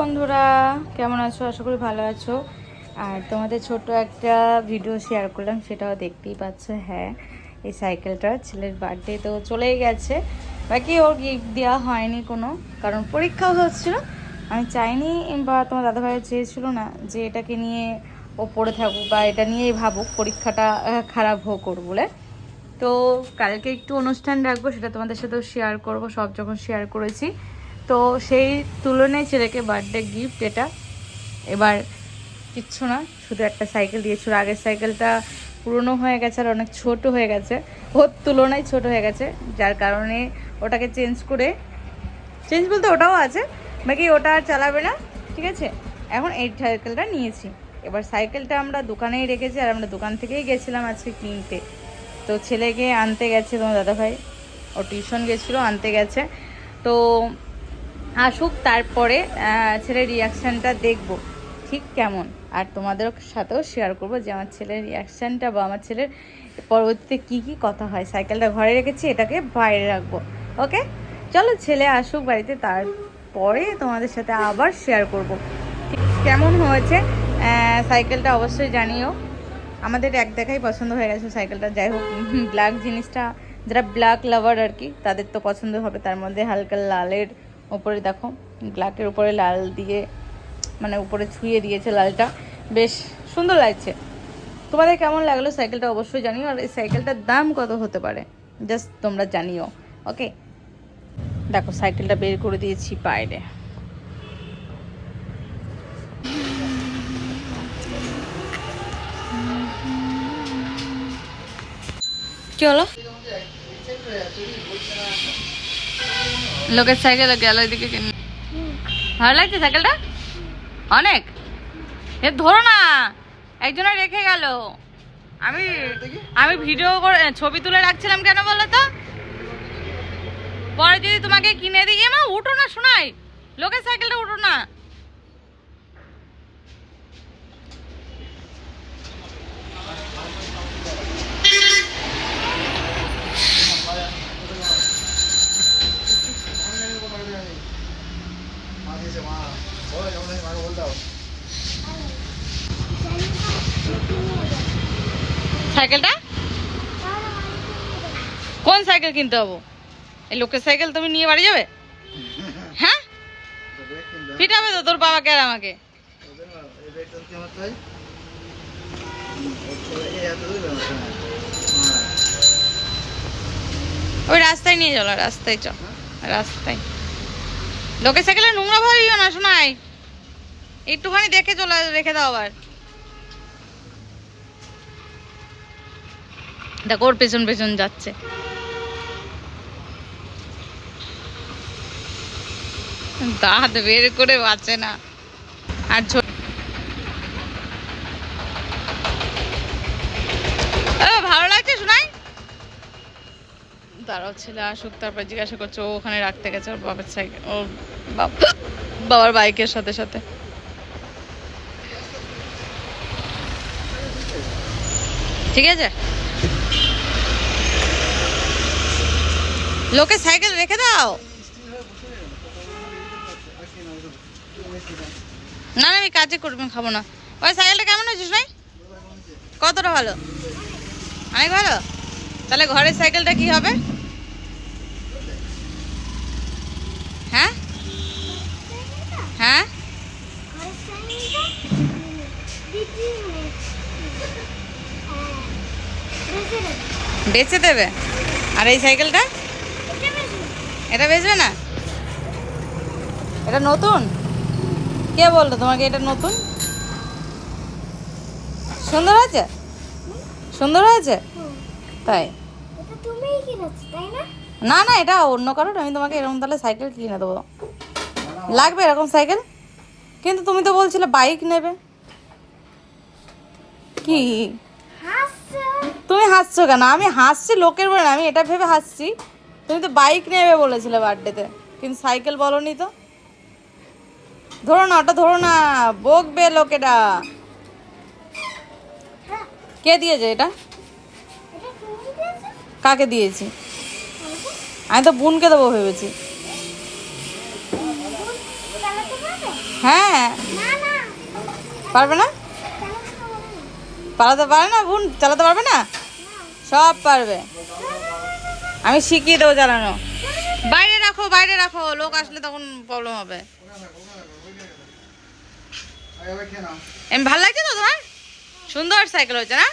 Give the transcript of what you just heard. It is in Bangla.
বন্ধুরা, কেমন আছো? আশা করি ভালো আছো। আর তোমাদের ছোট একটা ভিডিও শেয়ার করলাম, সেটাও দেখতেই পাচ্ছ হ্যাঁ এই সাইকেলটা ছেলের বার্থডে তো চলেই গেছে। বাকি ওর গিফট দেওয়া হয়নি কোনো, কারণ পরীক্ষাও হচ্ছিল। আমি চাইনি, বা তোমার দাদাভাই চেয়েছিল না যে এটাকে নিয়ে ও পড়ে থাকুক, বা এটা নিয়েই ভাবুক, পরীক্ষাটা খারাপ হোক ওর বলে। তো কালকে একটু অনুষ্ঠান রাখব, সেটা তোমাদের সাথেও শেয়ার করব, সব যখন শেয়ার করেছি। তো সেই তুলনায় ছেলেকে বার্থডে গিফট এটা এবার কিচ্ছু না, শুধু একটা সাইকেল দিয়েছিল আগের সাইকেলটা পুরনো হয়ে গেছে আর অনেক ছোট হয়ে গেছে। ওর তুলনায় ছোট হয়ে গেছে, যার কারণে ওটাকে চেঞ্জ করে চেঞ্জ বলতে ওটাও আছে, বাকি ওটা আর চালাবে না, ঠিক আছে? এখন এই সাইকেলটা নিয়েছি। এবার সাইকেলটা আমরা দোকানেই রেখেছি আর আমরা দোকান থেকেই গেছিলাম আজকে কিনতে। তো ছেলেকে আনতে গেছে তোমার দাদাভাই। ও টিউশন গেছিল, আনতে গেছে। তো আসুক, তারপরে ছেলের রিয়াকশানটা দেখব। ঠিক কেমন? আর তোমাদের সাথেও শেয়ার করব যে আমার ছেলের রিয়াকশানটা বা আমার ছেলের পরবর্তীতে কি কি কথা হয়। সাইকেলটা ঘরে রেখেছি, এটাকে বাইরে রাখব। ওকে চলো, ছেলে আসুক বাড়িতে, তারপরে তোমাদের সাথে আবার শেয়ার করব। কেমন হয়েছে? সাইকেলটা অবশ্যই জানিও। আমাদের এক দেখাই পছন্দ হয়ে গেছে সাইকেলটা যাই হোক ব্ল্যাক জিনিসটা, যারা ব্ল্যাক লাভার আর কি, তাদের তো পছন্দ হবে। তার মধ্যে হালকা লালের উপরে দেখো ব্ল্যাকের উপরে লাল দিয়ে মানে উপরে ছুঁয়ে দিয়েছে লালটা। বেশ সুন্দর লাগছে। তোমাদের কেমন লাগল সাইকেলটা অবশ্যই জানিও, আর এই সাইকেলটার দাম কত হতে পারে? জাস্ট তোমরা জানিও, ওকে? দেখো, সাইকেলটা বের করে দিয়েছি বাইরে। কি লোকের সাইকেল গেল কিনে। ভালো লাগছে সাইকেলটা? অনেক? এ, ধরো না। একজনে রেখে গেল। আমি আমি ভিডিও করে ছবি তুলে রাখছিলাম কেন বলো তো? পরে যদি তোমাকে কিনে দিই এমা, উঠো না শোনাই। লোকের সাইকেলটা উঠো না। সাইকেলটা? কোন সাইকেল কিনতে হব? এই লোকের সাইকেল তুমি নিয়ে বাড়ি যাবে? হ্যাঁ? পিটাবে তো তোর বাবাকে আর আমাকে। ওই রাস্তায় নিয়ে চলো, রাস্তায় চল, রাস্তায়। লোকের সাইকেলে নোংরা ভরিও না, শোনাই। একটুখানি দেখে চলে রেখে দাও আবার। দেখো, ওর পেছন পেছন যাচ্ছে। দাঁত বের করে বাঁচে না। আর ভালো লাগছে শোনাই? দাঁড়াও, ছেলে আসুক, তারপর জিজ্ঞাসা করছে, ও ওখানে রাখতে গেছে, ওর বাবার সাইকেল ওর বাব- বাবার বাইকের সাথে সাথে। ঠিক আছে? লোকে সাইকেল রেখে দাও। না না, আমি কাজে করব খাব না। ওই সাইকেলটা কেমন হয়েছে ভাই? কতটা ভালো? অনেক ভালো? তাহলে ঘরের সাইকেলটা কি হবে? হ্যাঁ? হ্যাঁ? বেচে দেবে? আর এই সাইকেলটা? এটা বেচবে না? এটা নতুন? কে বলল তোমাকে এটা নতুন? সুন্দর হয়েছে? সুন্দর হয়েছে? তাই? না না, এটা অন্য কারোর। আমি তোমাকে এরকম তাহলে সাইকেল কিনে দেবো। লাগবে এরকম সাইকেল? কিন্তু তুমি তো বলছিলে বাইক নেবে। কি? তুমি হাসছো কেন? আমি হাসছি, লোকের বলে আমি এটা ভেবে হাসছি। তুমি তো বাইক নেবে বলেছিলে বার্থডেতে কিন্তু সাইকেল বলনি তো। ধরো না, ওটা ধরো না, বকবে লোকেরা। কে দিয়েছে এটা? কাকে দিয়েছি? আমি তো বোনকে দেবো ভেবেছি। হ্যাঁ। পারবে না? পালাতে পারে না বোন? চালাতে পারবে না? সব পারবে। আমি শিখিয়ে দেবো চালানো। বাইরে রাখো বাইরে রাখো। লোক আসলে তখন প্রবলেম হবে। এম ভালো লাগছে তো তোমার? সুন্দর সাইকেল হয়েছে না?